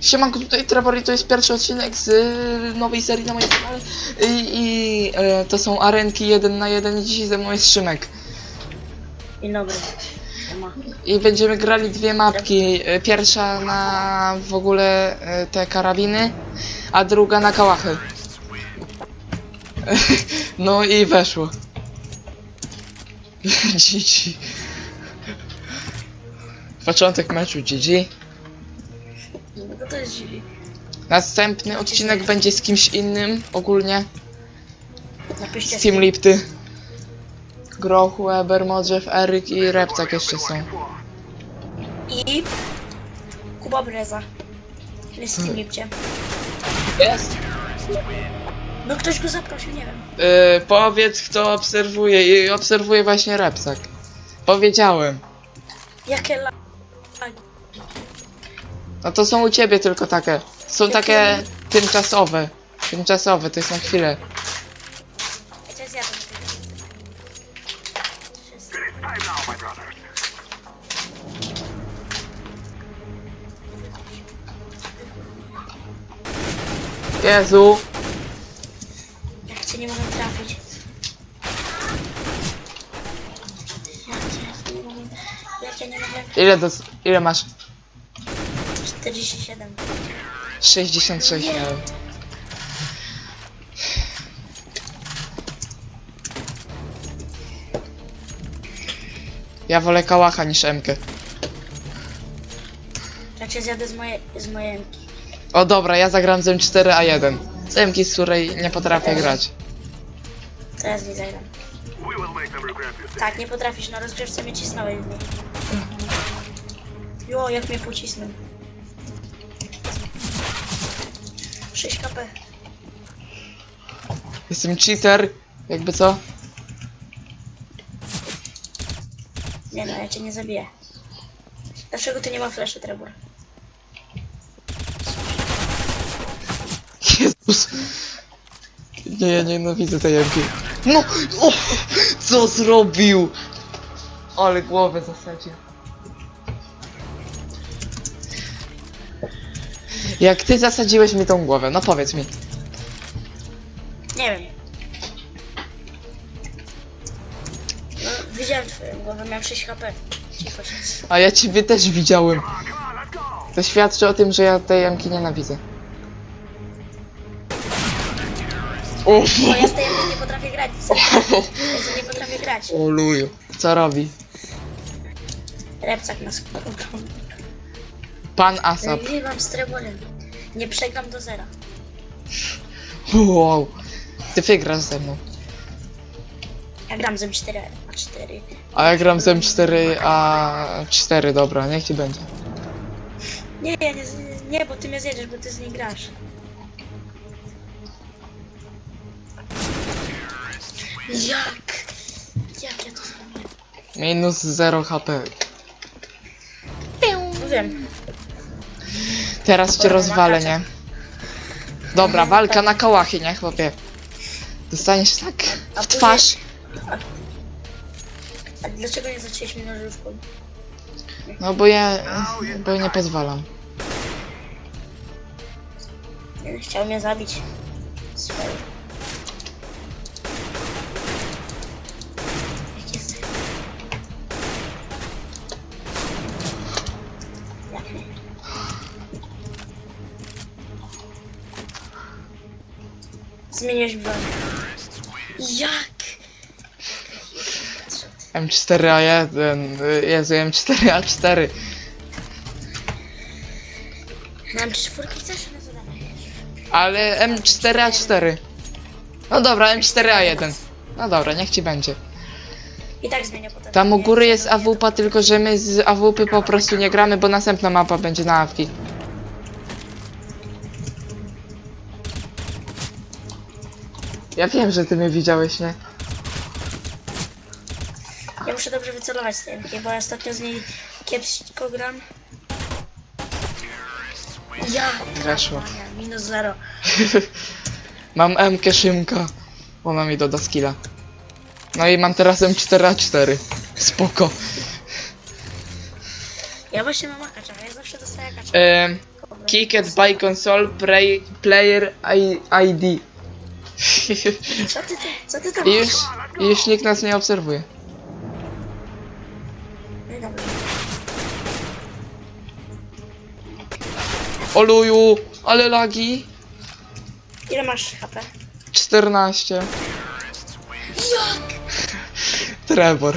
Siemanko, tutaj Trevor i to jest pierwszy odcinek z y, nowej serii na moim kanale i, i e, to są arenki 1 na 1 i dzisiaj ze mną jest Szymek. Dzień dobry. Siema. I będziemy grali dwie mapki, E, pierwsza na w ogóle e, te karabiny, a druga na kałachy. No i weszło. GG. Początek meczu GG. No to jest dziwi. Następny odcinek będzie z kimś innym ogólnie. Napiszcie Z Team Lipty. Grochu, Eber, Modrzew, Eryk i Repcak jeszcze są. I Kuba Breza. Jest w Team Lipcie. Jest? No ktoś go zaprosił, nie wiem. Yy, powiedz kto obserwuje i obserwuje właśnie Repcak. Powiedziałem. Jakie la... No to są u ciebie tylko takie. Są takie tymczasowe. Tymczasowe, to jest na chwilę. Cię. Jezu. Jak cię nie mogę trafić. Jak cię nie mogę... Jak ja nie mogę... Ile dos... Ile masz? 47. 66 miałem. Ja wolę kałacha niż Emkę. Ja cię zjadę z mojej... z mojej... O dobra, ja zagram z M4A1. Z Emki, z której nie potrafię grać. Teraz nie zagram. Tak, nie potrafisz, na rozgrzewce mnie cisnąłeś. Jo, jak mnie pocisnął. 6 kp. Jestem cheater, jakby co? Nie no, ja cię nie zabiję. Dlaczego ty nie ma fleszy, Trebor? Jezus. Nie, ja nienawidzę tej Emki. No! O! Co zrobił? Ale głowę zasadził. Jak ty zasadziłeś mi tą głowę, no powiedz mi. Nie wiem. No, widziałem twoją głowę, miałem 6 HP. Cicho się. A ja ciebie też widziałem. To świadczy o tym, że ja tej Emki nienawidzę. Uff. Bo ja z tej nie potrafię grać. Ja z tej nie potrafię grać. O luju. Co robi? Repcak nas kochał. Pan Asap. Nagrywam z Treborem. Nie przegram do zera. Wow. Ty wygrasz ze mną. Ja gram z M4 a 4. A ja gram z M4, a 4, dobra, niech ci będzie. Nie, ja nie, nie, bo ty mnie zjedziesz, bo ty z niej grasz. Jak? Jak ja to zrobię? Minus 0 HP. Wiem. Teraz cię rozwalę, nie? Dobra, walka na kałachy, nie chłopie? Dostaniesz tak w twarz. A dlaczego nie zaczęłeś mi nożyczką? No bo ja, bo nie pozwalam. Chciał mnie zabić. Zmieniłeś broń. Jak? M4A1, y, Jezu, M4A4. Mam czwórki też na zadanie. Ale M4A4. No dobra, M4A1. No dobra, niech ci będzie. I tak zmienię potem. Tam u góry jest AWP, tylko że my z AWP po prostu nie gramy, bo następna mapa będzie na AWP. Ja wiem, że ty mnie widziałeś, nie? Ja muszę dobrze wycelować z MK, bo ja ostatnio z niej kiepsko gram. Ja! Weszło. Minus zero. Mam M-kę Szymka. Ona mi doda skilla. No i mam teraz M4A4. Spoko. Ja właśnie mam akacza, ja zawsze dostaję akacza. Ehm. Kicked by console play, player ID. Co ty, co ty tam I już? I już nikt nas nie obserwuje. No dobra. Oluju, ale lagi. Ile masz HP? 14. Jak? Trevor.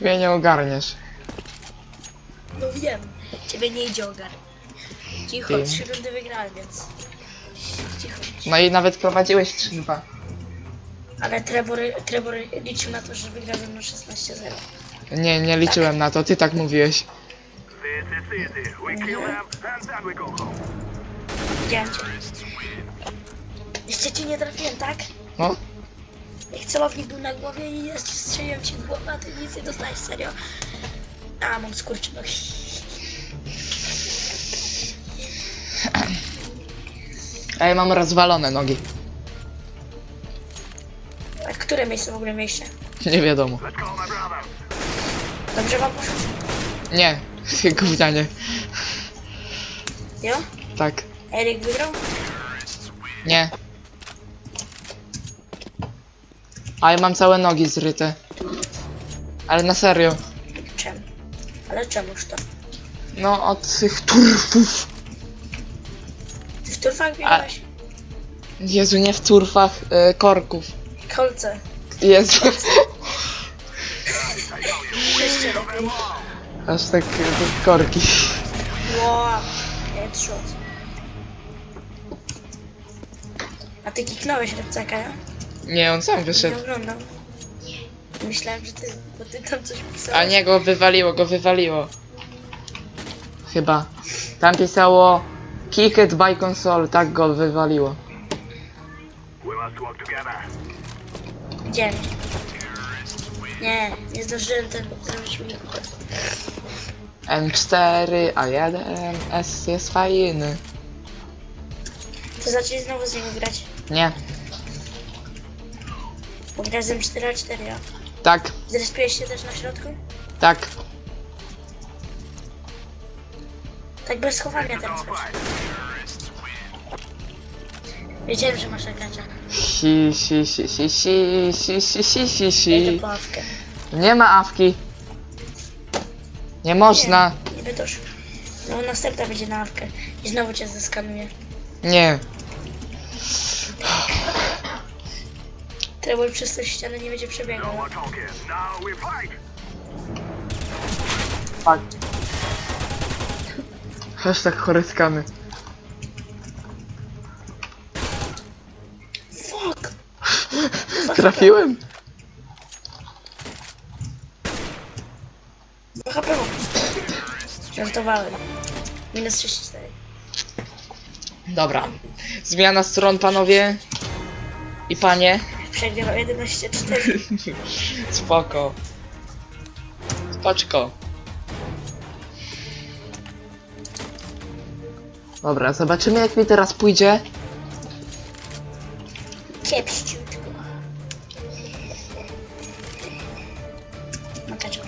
Mnie nie ogarniesz. No wiem. Ciebie nie idzie ogar. Cicho, Ty. trzy rundy wygrałem, więc... No i nawet prowadziłeś 3-2. Ale Trevor, Trevor liczył na to, że wygra ze mną 16-0. Nie, nie liczyłem na to, ty tak mówiłeś. Widziałem cię. Jeszcze cię nie trafiłem, tak? No, Jak celownik był na głowie i jeszcze strzeliłem ci w głowę, a ty nic nie dostałeś, serio. A, mam skurczy nogi. A ja mam rozwalone nogi. A które miejsce w ogóle mieliście? Nie wiadomo. Dobrze wam poszło? Nie, gównianie. Jo? Tak, Erik wygrał? nie. A ja mam całe nogi zryte. Ale na serio. Czemu? Ale czemuż to? No, od tych turfów. Turfach biegałeś? Jezu, nie w turfach, e, korków. Kolce. Jezu. Jeszcze lepiej. Aż tak e, korki. Wow. Headshot. A ty kiknąłeś Repcaka, ja? Nie, on sam Nie wyszedł. oglądam. Myślałem, że ty, bo ty tam coś pisałeś. A nie, go wywaliło, go wywaliło. Chyba. Tam pisało Kicked by console, tak go wywaliło. Gdzie? Nie, nie zdążyłem ten zrobić mi. M4, A1, S jest fajny. To zaczęli znowu z niego grać. Nie, Bo z M4 A4, a tak, Zrespiłeś się też na środku? tak. Tak bez chowania fight. Wiedziałem, że masz gracza. Si, si, si, si, si, si, si, si, si, po awkę. Nie ma awki. Nie można. Nie, nie bytoż. No następna będzie na awkę. I znowu cię zeskanuje. Nie. Trebol przez tę ścianę nie będzie przebiegał. No. Now we fight. Hashtag choryskamy. Fuck! Trafiłem? HP mam. Żartowałem. Minus 34. Dobra. Zmiana stron, panowie. I panie. Przegrywał 11-4. Spoko. Spoczko. Dobra, zobaczymy jak mi teraz pójdzie. Kiepściutko. No kaczko.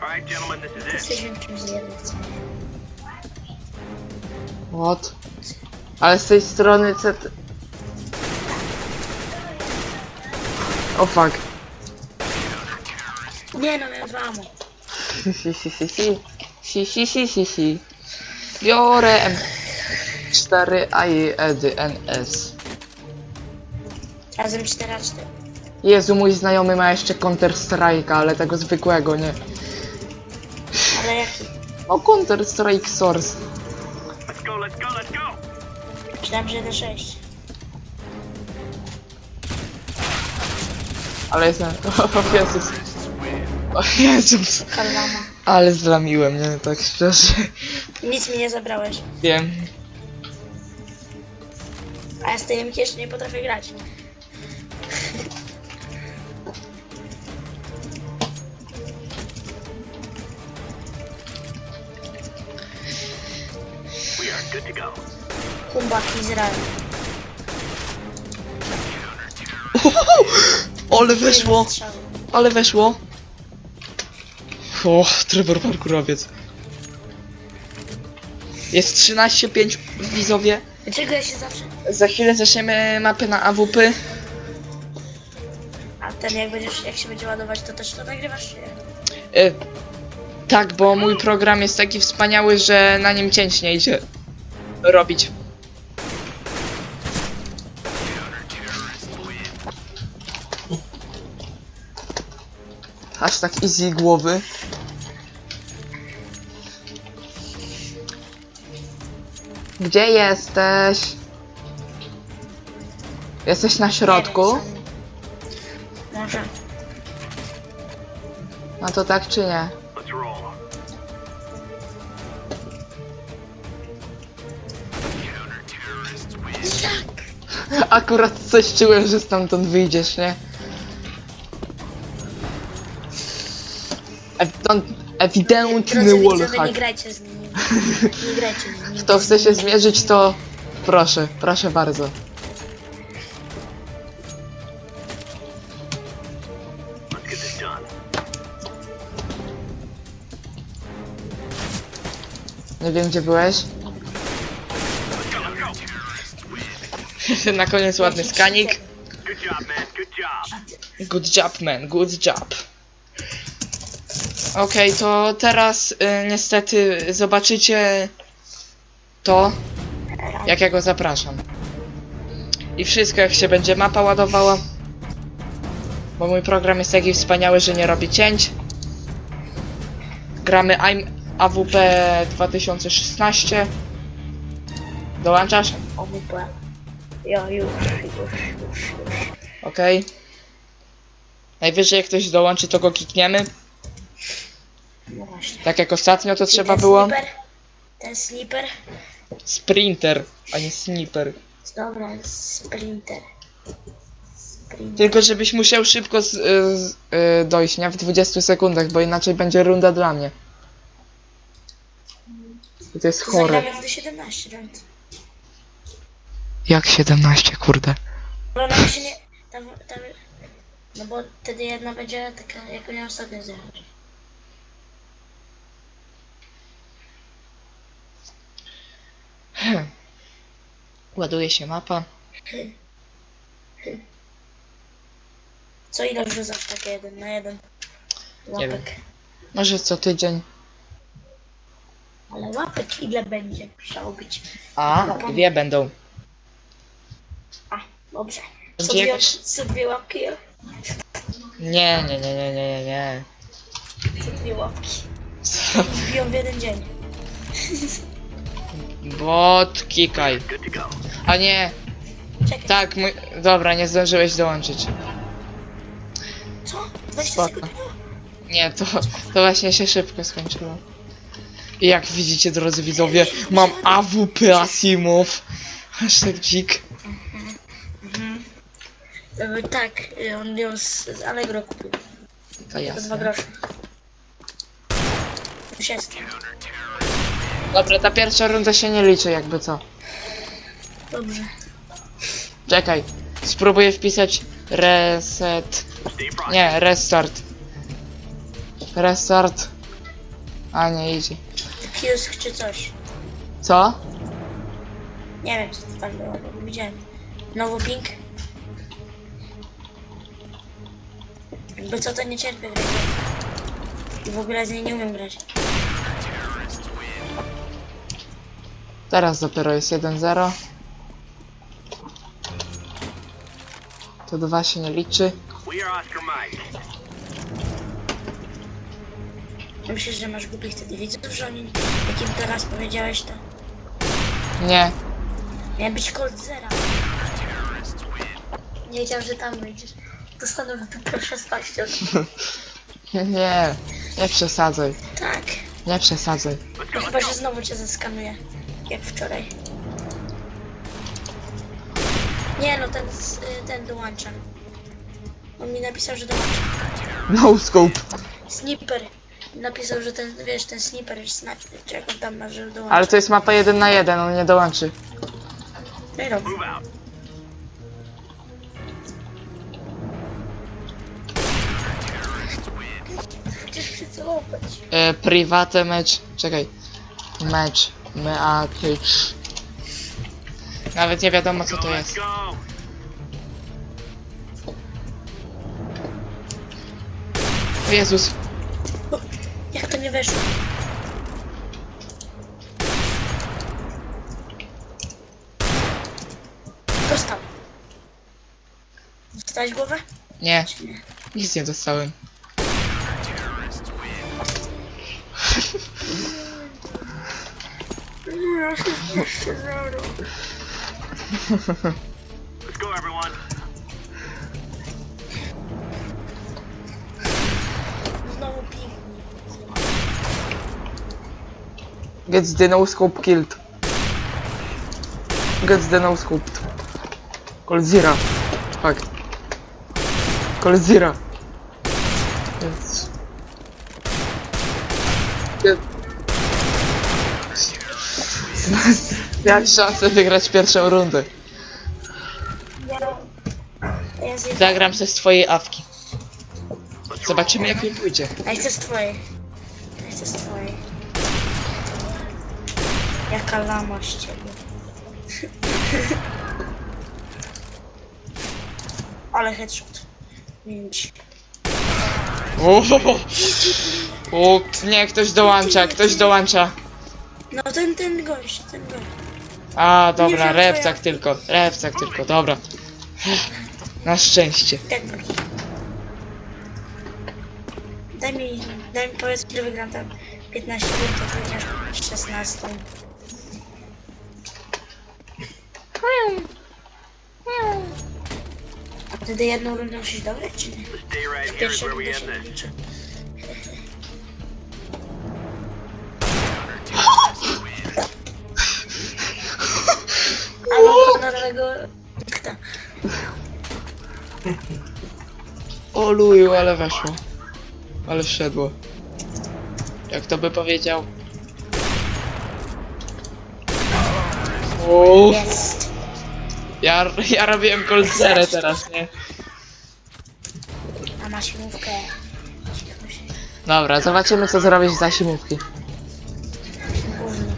All right, gentlemen, this is it. Jesteśmy czymś zjadł. What? Ale z tej strony CT... O fuck. Nie no, miałem dwa amo. Si, si, si, si, si. Si, si, si, si, si. Biorę M4 AI Edy NS. Razem 4 a 4. Jezu, mój znajomy ma jeszcze Counter Strike'a, ale tego zwykłego, nie. Ale jaki? O, Counter Strike Source. Let's go, let's go, let's go. Myślałem, że 1-6. Ale jestem... O Jezus. O Jezus. Kalama. Ale zlamiłem, nie? Tak szczerze. Nic mi nie zabrałeś. Wiem. A ja z tej jeszcze nie potrafię grać. Kumbak Izrael. Ale weszło. Ale weszło. O, Trevor parkurowiec. Jest 13-5 widzowie. Dlaczego ja się zawsze... Za chwilę zaczniemy mapy na AWP. A ten jak będziesz, jak się będzie ładować, to też to nagrywasz? czy? Y, tak, bo mój program jest taki wspaniały, że na nim cięć nie idzie robić. Aż tak easy głowy. Gdzie jesteś? Jesteś na środku? Może. No to tak czy nie? Let's roll. Akurat coś czułem, że stamtąd wyjdziesz, nie? Ewident, ewidentny Drodzy widzowie, nie wallhack. grajcie z nimi. Nie grajcie z nimi. Kto chce się zmierzyć, to proszę, proszę bardzo. Nie wiem, gdzie byłeś. Na koniec ładny skanik. Good job, man. Good job, man, good job. Okej, to teraz y, niestety zobaczycie to, jak ja go zapraszam. I wszystko, jak się będzie mapa ładowała. Bo mój program jest taki wspaniały, że nie robi cięć. Gramy I'm AWP 2016. Dołączasz? OWP. Ja już, już, już, już. Okej. Najwyżej jak ktoś dołączy, to go kikniemy. No właśnie. Tak jak ostatnio to trzeba ten było. Sniper, ten sniper. Sprinter, a nie sniper. Dobra, sprinter. Sprinter. Tylko żebyś musiał szybko z, y, z, y, dojść, nie? W 20 sekundach, bo inaczej będzie runda dla mnie. I to jest chore. Zagramy w 17 rund. Jak 17, kurde. No nam się nie... Tam, tam, no bo wtedy jedna będzie taka, jak miałam sobie zjechać. Ładuje się mapa. Co ile wrzucasz takie jeden na jeden? Nie Łapek. Może co tydzień. Ale łapek ile będzie? Musiało być. A, dwie będą. A, dobrze. Co Będzie dwie, jakoś- co dwie łapki? Nie, nie, nie, nie, nie, nie, nie. Co dwie łapki? Wbiją w jeden dzień. Bot, kikaj. A nie, Czekaj. tak, mój... Dobra, nie zdążyłeś dołączyć. Co? 20 Spoko. sekund? Nie, to, to właśnie się szybko skończyło. I jak widzicie, drodzy widzowie, mam AWP Asimov. Hashtag dzik. E, Tak, e, on ją z, z Allegro kupił. To To dwa jasne. grosze. Już jest. Dobra, ta pierwsza runda się nie liczy, jakby co. Dobrze. Czekaj, spróbuję wpisać reset. Nie, restart. Restart. A nie idzie. Kiosk czy coś. Co? Nie wiem co to tam było, bo widziałem. Nowy ping. Jakby co to nie cierpię. I w ogóle z niej nie umiem grać. Teraz dopiero jest 1-0. To dwa się nie liczy. Myślisz, że masz głupich wtedy widzów, że oni, jak im teraz powiedziałeś to. Nie. Miałem być Colt Zera. Nie wiedział, że tam wyjdziesz. Dostanę tylko 16. Nie, nie. Nie przesadzaj. Tak. Nie przesadzaj. No chyba, że znowu cię zeskanuję. Jak wczoraj. Nie no, ten, z- y, ten dołącza. On mi napisał, że dołącza. No scope. Sniper. Napisał, że ten, wiesz, ten sniper jest sniper, czy jak on tam ma, że dołącza. Ale to jest mapa 1 na 1, on nie dołączy. No i. Chcesz przycelować. E, private mecz. Czekaj. Mecz. Meatycz. Nawet nie wiadomo co to jest. O Jezus. Jak to nie weszło? Dostał. Dostałeś głowę? Nie? nic nie dostałem. Zero. Let's go, everyone. Gets the no scope killed. Gets the no scoped. Colzira. Fuck. Colzira. Miałem szansę wygrać pierwszą rundę. Ja. Zagram ze swojej awki. Zobaczymy jak mi pójdzie. A chcę z twojej. Ja chcę z twojej. Jaka lama z ciebie. Ale headshot. Pięć. O, o, nie, ktoś dołącza, ktoś dołącza. No ten, ten gość, ten gość. A, dobra, repcak ja- tylko, repcak tylko, dobra. Na szczęście. Gość. Daj mi, daj mi powiedz, że wygram tam 15 minut, to wygrasz 16. A wtedy jedną rundę musisz dograć, czy nie? Pierwsza runda się liczy. Kta. O luju, ale weszło. Ale wszedło. Jak to by powiedział? O, Jest. ja, ja robiłem kolcerę teraz, nie? A masz mówkę. Dobra, zobaczymy co zrobić za simówki. Gówno.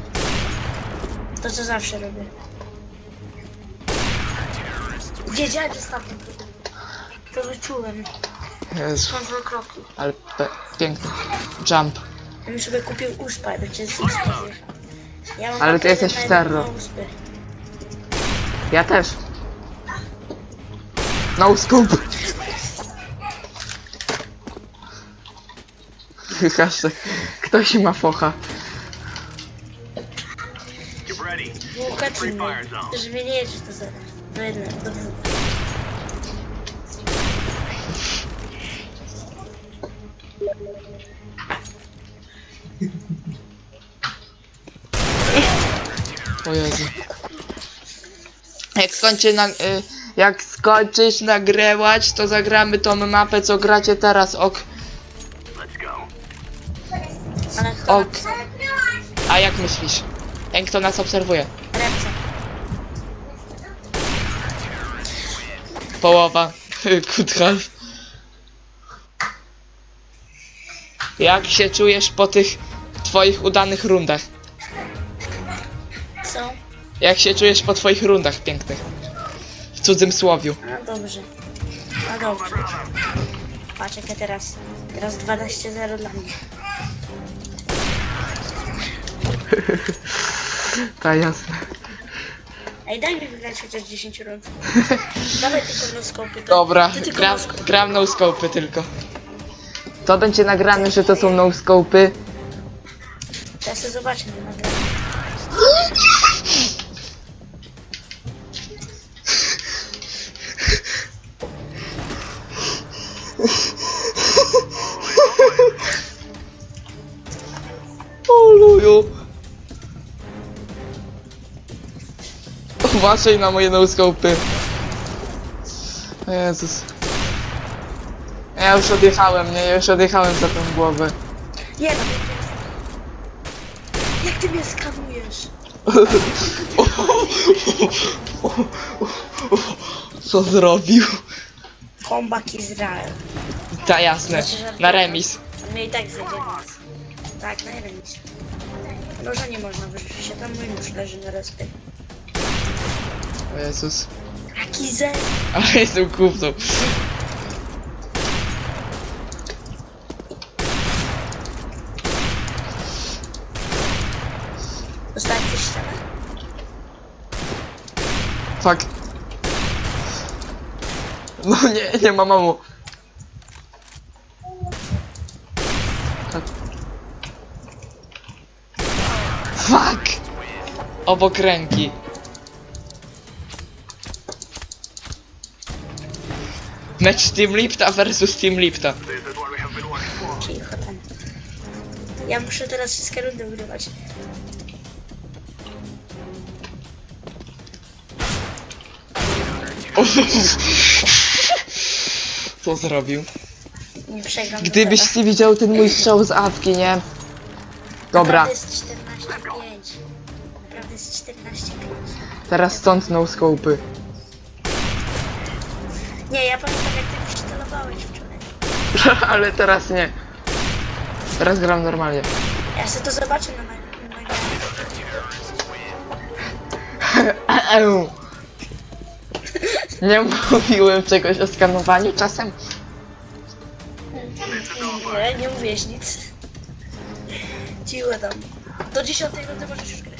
To co zawsze robię. Wiedziałem, że stamtąd. To wyczułem. Jezu, Są dwa kroki. ale pe- piękny. Jump. Ja bym sobie kupił uspę, będzie z uspy. Ja mam Ale ty pakiet jesteś na jedną terror. uspę. Ja też. No scoop. Hashtag. Ktoś ma focha. Get ready. Bułka Free fire zone. Żeby nie jeździć do zera. Do jednego, do dwóch. O Jezu. Jak skończy na, y, jak skończysz nagrywać, to zagramy tą mapę, co gracie teraz, ok. Ok. A jak myślisz? Ten, kto nas obserwuje? Połowa. Half. Jak się czujesz po tych twoich udanych rundach? Co? Jak się czujesz po twoich rundach pięknych? W cudzym słowiu. No dobrze. No dobrze. Patrz jakie teraz. Teraz 12-0 dla mnie. Tak, jasne. Ej, daj mi wygrać chociaż 10 rund. Dawaj tylko no skopy. Dobra, Ty tylko gram, no no scope'y tylko. To będzie nagrane, że to są no scope'y. Ja sobie zobaczę na nagraniu. Uważaj na moje no-scopy. Jezus. Ja już odjechałem, nie? Ja już odjechałem za tą głowę. No, jak ty mnie skanujesz? Co zrobił? Kombak Izrael. Ta jasne. Na remis. Mnie i tak zjedzie. więc- Tak, na remis. Noża nie można wyrzucić, a tam mój nóż leży na respie. O Jezus. Jaki zen! Ale jestem kupcą. Dostałem coś ścianę? Fuck. No nie, nie ma mamu. Tak. Fuck! Obok ręki. Mecz Team Lipta versus Team Lipta. Cicho tam. Ja muszę teraz wszystkie rundy ugrywać. Co zrobił? Nie przegram. Gdybyś nie widział ten mój strzał z awki, nie? Dobra, Naprawdę jest 14-5. Naprawdę jest 14-5. teraz stąd no scopy. Nie, ja pamiętam jak ty przycelowałeś wczoraj. Ale teraz nie. Teraz gram normalnie. Ja sobie to zobaczę na na- na. Nie mówiłem czegoś o skanowaniu czasem? Nie, nie mówiłeś nic. Cicho tam. Do 10 rundy możesz już gry-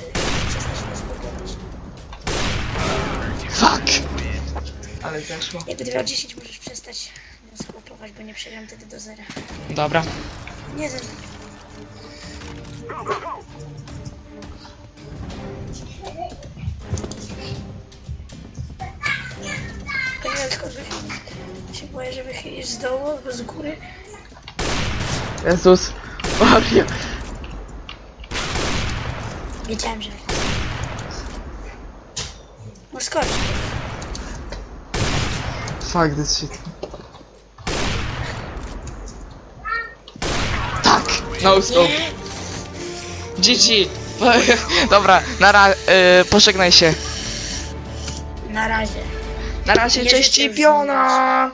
Ale zeszło. Jak będę miał 10 możesz przestać nas kupować, bo nie przegram wtedy do zera. Dobra. Nie wiem. Go, go, go! Ponieważ tylko wychylić. się boję, że wychylisz z dołu albo z góry. Jezus. Maria. Wiedziałem, że No skocz. Fuck this shit. Tak! No scope. GG. Dobra, nara, y, pożegnaj się. Na razie. Na razie, Nie cześć życzę piona!